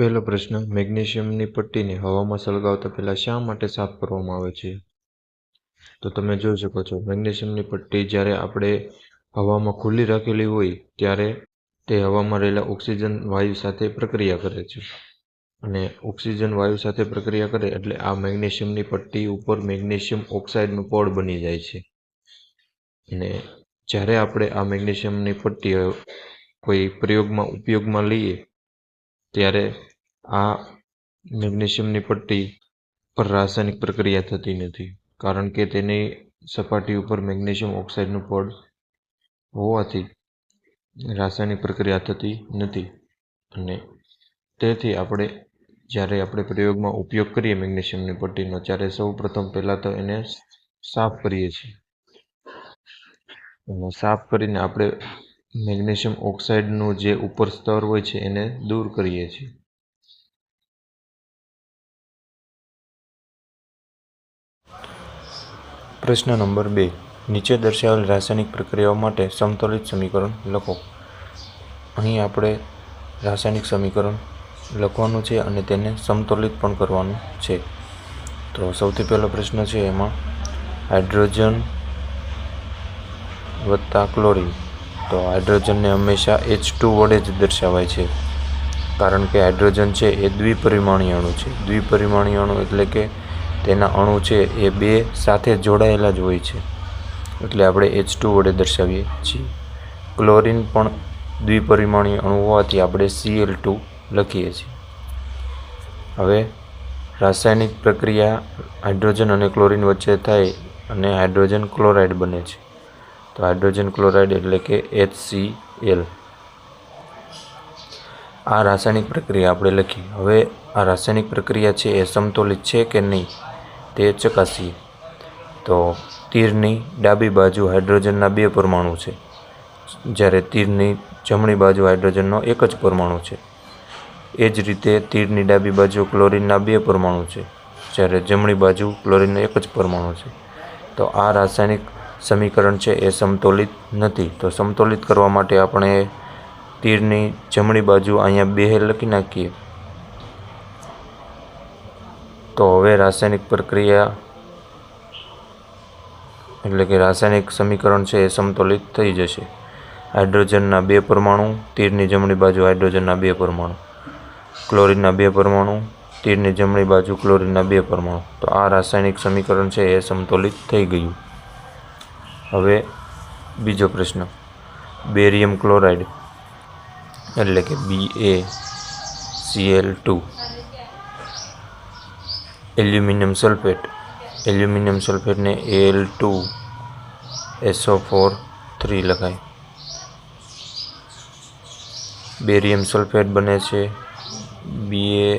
પહેલો પ્રશ્ન, મેગ્નેશિયમની પટ્ટીને હવામાં સળગાવતા પહેલાં શા માટે સાફ કરવામાં આવે છે? તો તમે જોઈ શકો છો, મેગ્નેશિયમની પટ્ટી જ્યારે આપણે હવામાં ખુલ્લી રાખેલી હોય, ત્યારે તે હવામાં રહેલા ઓક્સિજન, વાયુ સાથે પ્રક્રિયા કરે છે. અને ઓક્સિજન, વાયુ સાથે પ્રક્રિયા કરે એટલે આ મેગ્નેશિયમની પટ્ટી ઉપર મેગ્નેશિયમ ઓક્સાઇડનું પડ બની જાય છે. અને જ્યારે આપણે આ મેગ્નેશિયમની પટ્ટી કોઈ પ્રયોગમાં, ઉપયોગમાં લઈએ, ત્યારે આ મેગ્નેશિયમની પટ્ટી પર રાસાયણિક પ્રક્રિયા થતી નથી, કારણ કે તેની સપાટી ઉપર મેગ્નેશિયમ ઓક્સાઇડનું પડ હોવાથી રાસાયણિક પ્રક્રિયા થતી નથી. અને તેથી આપણે, જ્યારે આપણે પ્રયોગમાં ઉપયોગ કરીએ મેગ્નેશિયમની પટ્ટીનો, ત્યારે સૌ પ્રથમ પહેલાં તો એને સાફ કરીએ છીએ. અને સાફ કરીને આપણે મેગ્નેશિયમ ઓક્સાઇડનું જે ઉપર સ્તર હોય છે એને દૂર કરીએ છીએ. પ્રશ્ન નંબર બે. નીચે દર્શાવેલ રાસાયણિક પ્રક્રિયાઓ માટે સમતોલિત સમીકરણ લખો. અહીં આપણે રાસાયણિક સમીકરણ લખવાનું છે અને તેને સમતોલિત પણ કરવાનું છે. તો સૌથી પહેલો પ્રશ્ન છે એમાં હાઇડ્રોજન વત્તા ક્લોરિન. તો હાઇડ્રોજનને હંમેશા એચ ટુ વડે જ દર્શાવાય છે. કારણ કે હાઇડ્રોજન છે એ દ્વિપરિમાણીય અણુ છે. દ્વિપરિમાણીય અણુ એટલે કે તેના અણુ છે એ બે સાથે જોડાયેલા જ હોય છે. એટલે આપણે એચ ટુ વડે દર્શાવીએ છીએ. ક્લોરિન પણ દ્વિપરિમાણીય અણુ હોવાથી આપણે સીએલ ટુ લખીએ છીએ. હવે રાસાયણિક પ્રક્રિયા હાઇડ્રોજન અને ક્લોરિન વચ્ચે થાય અને હાઇડ્રોજન ક્લોરાઇડ બને છે. તો હાઇડ્રોજન ક્લોરાઇડ એટલે કે એચ સી એલ આ રાસાયણિક પ્રક્રિયા આપણે લખી. હવે આ રાસાયણિક પ્રક્રિયા છે એ સમતોલિત છે કે નહીં? તે ચકાસીએ તો તીરની ડાબી બાજુ હાઇડ્રોજનના બે પરમાણુ છે, જ્યારે તીરની જમણી બાજુ હાઇડ્રોજનનો એક જ પરમાણુ છે. એ જ રીતે તીરની ડાબી બાજુ ક્લોરિનના બે પરમાણુ છે, જ્યારે જમણી બાજુ ક્લોરિનનો એક જ પરમાણુ છે. તો આ રાસાયણિક સમીકરણ છે, એ સમતોલિત નથી. તો સમતોલિત કરવા માટે આપણે તીરની જમણી બાજુ અહીંયા બે લખી નાખીએ. તો હવે રાસાયણિક પ્રક્રિયા એટલે કે રાસાયણિક સમીકરણ છે એ સમતોલિત થઈ જશે. હાઇડ્રોજનના બે પરમાણુ, તીરની જમણી બાજુ હાઇડ્રોજનના બે પરમાણુ, ક્લોરિનના બે પરમાણુ, તીરની જમણી બાજુ ક્લોરિનના બે પરમાણુ. તો આ રાસાયણિક સમીકરણ છે એ સમતોલિત થઈ ગયું. હવે બીજો પ્રશ્ન. બેરિયમ ક્લોરાઇડ એટલે કે B A C L two aluminium sulphate. Aluminium સલ્ફેટને L two SO four three લખાય. બેરિયમ સલ્ફેટ બને છે બી એ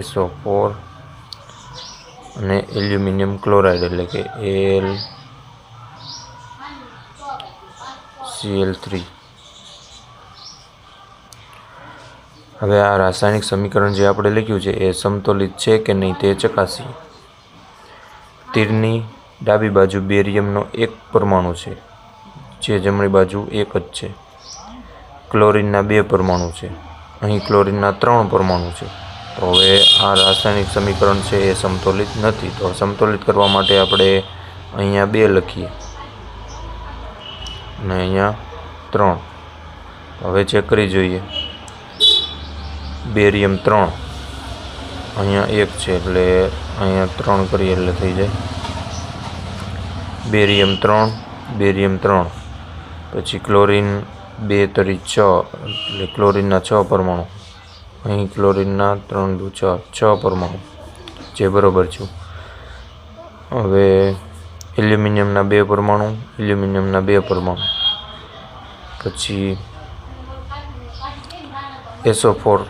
એસઓ ફોર અને એલ્યુમિનિયમ ક્લોરાઇડ એટલે કે એલ સીએલ થ્રી હવે આ રાસાયણિક સમીકરણ જે આપણે લખ્યું છે, એ સમતોલિત છે કે નહીં તે ચકાસીએ. તીરની ડાબી બાજુ બેરિયમનો એક પરમાણુ છે, જે જમણી બાજુ એક જ છે. ક્લોરિનના બે પરમાણુ છે, અહીં ક્લોરિનના ત્રણ પરમાણુ છે. તો હવે આ રાસાયણિક સમીકરણ છે, એ સમતોલિત નથી. તો સમતોલિત કરવા માટે આપણે અહીંયા બે લખીએ. અને અહીંયા ત્રણ. હવે ચેક કરી જોઈએ. બેરિયમ ત્રણ. અહીંયા એક છે એટલે અહીંયા ત્રણ કરીએ એટલે થઈ જાય. બેરિયમ ત્રણ બેરિયમ ત્રણ. પછી ક્લોરિન બે તરી છ, એટલે ક્લોરિનના છ પરમાણુ. અહીં ક્લોરિનના ત્રણ દુ છ છ પરમાણુ. જે બરાબર છે. હવે એલ્યુમિનિયમના બે પરમાણુ, એલ્યુમિનિયમના બે પરમાણુ. પછી એસો ફોર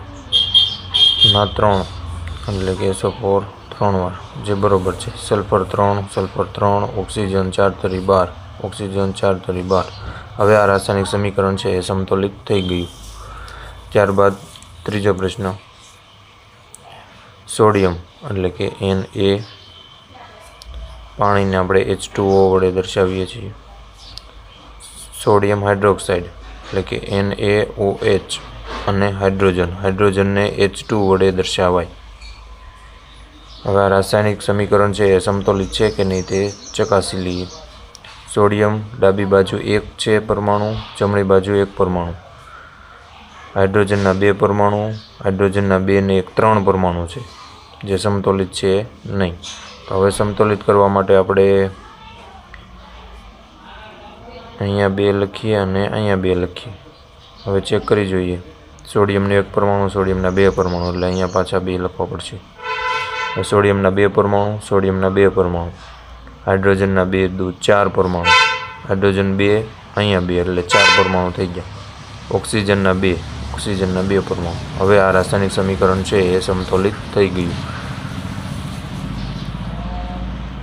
ના, ત્રણ. એટલે કે એસો ફોર ત્રણ વાર. જે બરાબર છે. સલ્ફર ત્રણ સલ્ફર ત્રણ ઓક્સિજન ચાર તરી બાર ઓક્સિજન ચાર તરી બાર. હવે આ રાસાયણિક સમીકરણ છે, એ સમતોલિત થઈ ગયું. ત્યારબાદ ત્રીજો પ્રશ્ન. સોડિયમ, એટલે કે એન એ પાણીને આપણે એચ ટુ ઓ વડે દર્શાવીએ છીએ. સોડિયમ હાઇડ્રોક્સાઇડ, એટલે કે એન એ ઓ એચ અને હાઇડ્રોજન. હાઇડ્રોજનને એચ ટુ વડે દર્શાવાય. હવે આ રાસાયણિક સમીકરણ છે, એ સમતોલિત છે કે નહીં તે ચકાસી લઈએ. સોડિયમ ડાબી બાજુ એક છે પરમાણુ, જમણી બાજુ એક પરમાણુ. હાઇડ્રોજનના બે પરમાણુ, હાઇડ્રોજનના બે ને એક ત્રણ પરમાણુ છે, જે સમતોલિત છે નહીં. તો હવે સમતોલિત કરવા માટે આપણે અહીંયા બે લખીએ અને અહીંયા બે લખીએ. હવે ચેક કરી જોઈએ. સોડિયમનું એક પરમાણુ, સોડિયમના બે પરમાણુ, એટલે અહીંયા પાછા બે લખવા પડશે. સોડિયમના બે પરમાણુ, સોડિયમના બે પરમાણુ, હાઇડ્રોજનના બે દૂધ ચાર પરમાણુ. હાઇડ્રોજન બે, અહીંયા બે, એટલે ચાર પરમાણુ થઈ ગયા. ઓક્સિજનના બે ઓક્સિજનના બે પરમાણુ. હવે આ રાસાયણિક સમીકરણ છે, એ સમતોલિત થઈ ગયું.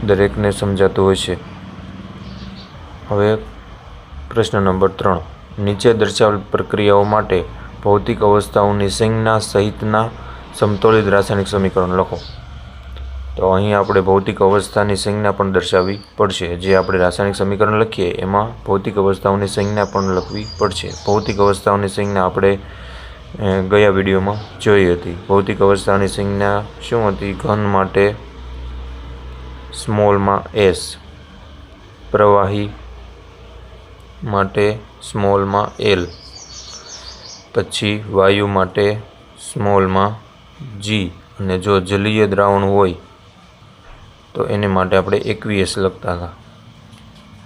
દરેકને સમજાતું હોય છે. હવે પ્રશ્ન નંબર ત્રણ. નીચે દર્શાવેલ પ્રક્રિયાઓ માટે ભૌતિક અવસ્થાઓની સિંગના સહિતના સમતોલિત રાસાયણિક સમીકરણ લખો. તો અહીં આપણે ભૌતિક અવસ્થાની સંજ્ઞા પણ દર્શાવવી પડશે. જે આપણે રાસાયણિક સમીકરણ લખીએ, એમાં ભૌતિક અવસ્થાઓની સંજ્ઞા પણ લખવી પડશે. ભૌતિક અવસ્થાઓની સંજ્ઞા આપણે ગયા વિડીયોમાં જોઈ હતી. ભૌતિક અવસ્થાની સંજ્ઞા શું હતી? ઘન માટે સ્મોલમાં એસ. પ્રવાહી માટે સ્મોલમાં એલ. પછી વાયુ માટે સ્મોલમાં જી અને જો જલીય દ્રાવણ હોય, તો એને માટે આપણે એકવીએસ લખતા હતા.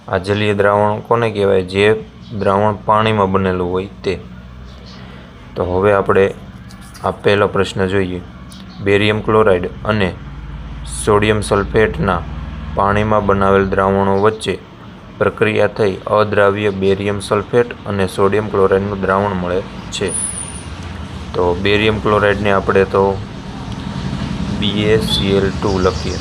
આ જલીય દ્રાવણ કોને કહેવાય? જે દ્રાવણ પાણીમાં બનેલું હોય તે. તો હવે આપણે આ પહેલો પ્રશ્ન જોઈએ. બેરિયમ ક્લોરાઇડ અને સોડિયમ સલ્ફેટના પાણીમાં બનાવેલ દ્રાવણો વચ્ચે પ્રક્રિયા થઈ અદ્રાવ્ય બેરિયમ સલ્ફેટ અને સોડિયમ ક્લોરાઇડનું દ્રાવણ મળે છે. તો બેરિયમ ક્લોરાઇડને આપણે તો બીએસીએલ ટુ લખીએ.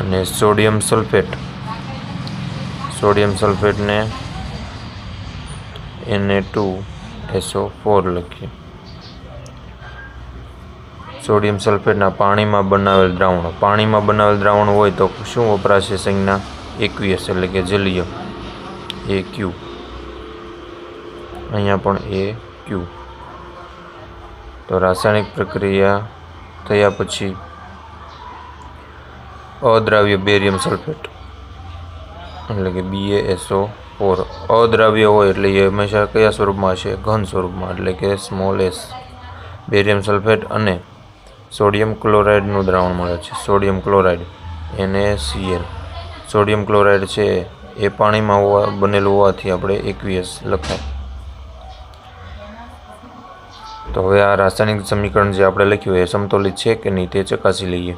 અને સોડિયમ સલ્ફેટ. સોડિયમ સલ્ફેટને એને ટુ એસો ફોર લખીએ. સોડિયમ સલ્ફેટના પાણીમાં બનાવેલ દ્રાવણો. પાણીમાં બનાવેલ દ્રાવણ હોય તો શું વપરાશે સંજ્ઞા? એક્વિયસ એટલે કે જલીય. એ ક્યુ અહીંયા પણ એ ક્યુ તો રાસાયણિક પ્રક્રિયા થયા પછી અદ્રાવ્ય બેરિયમ સલ્ફેટ એટલે કે BaSO ફોર અદ્રાવ્ય હોય એટલે એ હંમેશા કયા સ્વરૂપમાં હશે? ઘન સ્વરૂપમાં એટલે કે સ્મોલ એસ બેરિયમ સલ્ફેટ અને સોડિયમ ક્લોરાઇડનું દ્રાવણ મળે છે. Sodium chloride NaCl sodium chloride છે, એ પાણીમાં હોવા, બનેલું હોવાથી આપણે એકવીએસ લખાય. તો હવે આ રાસાયણિક સમીકરણ જે આપણે લખ્યું એ સમતોલિત છે કે નહીં તે ચકાસી લઈએ.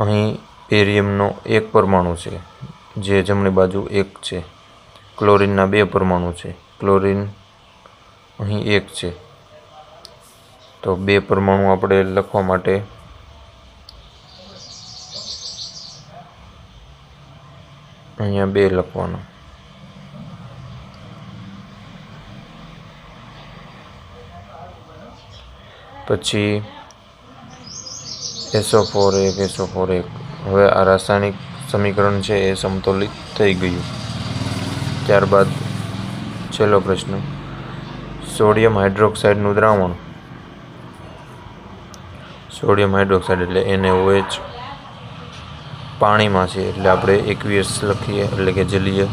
અહીં બેરિયમનો એક પરમાણુ છે. જે જમણી બાજુ એક છે. ક્લોરીનના બે પરમાણુ છે. ક્લોરીન અહીં એક છે. તો બે પરમાણુ આપણે લખવા માટે અહીંયા બે લખવાના. પછી એસો ફોર એક એસો ફોર એક હવે આ રાસાયણિક સમીકરણ છે એ સમતોલિત થઈ ગયું. ત્યારબાદ છેલ્લો પ્રશ્ન. સોડિયમ હાઇડ્રોક્સાઇડનું દ્રાવણ. સોડિયમ હાઇડ્રોક્સાઇડ એટલે NaOH પાણીમાં છે, એટલે આપણે એકવીએસ લખીએ, એટલે કે જલીય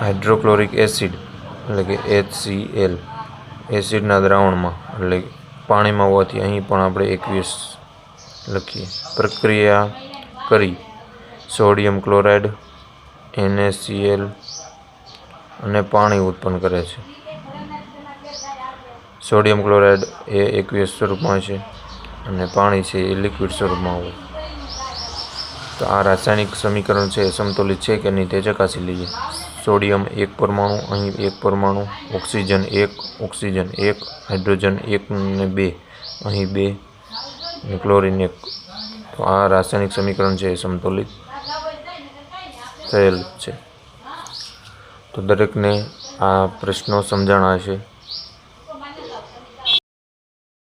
હાઇડ્રોક્લોરિક એસિડ, એટલે કે HCl એસિડના દ્રાવણમાં, એટલે પાણીમાં હોવાથી અહીં પણ આપણે એકવીસ લખીએ. પ્રક્રિયા કરી. સોડિયમ ક્લોરાઇડ NaCl અને પાણી ઉત્પન્ન કરે છે. સોડિયમ ક્લોરાઇડ એ એકવીસ સ્વરૂપમાં છે અને પાણી છે એ લિક્વિડ સ્વરૂપમાં હોય. તો આ રાસાયણિક સમીકરણ છે એ સમતુલિત છે કે નહીં તે ચકાસી લઈએ. સોડિયમ એક પરમાણુ, અહીં એક પરમાણુ, ઓક્સિજન એક ઓક્સિજન એક, હાઇડ્રોજન એક ને બે, અહીં બે અને ક્લોરિન એક. તો આ રાસાયણિક સમીકરણ છે એ સમતુલિત થયેલ છે. તો દરેકને આ પ્રશ્નો સમજાણા હશે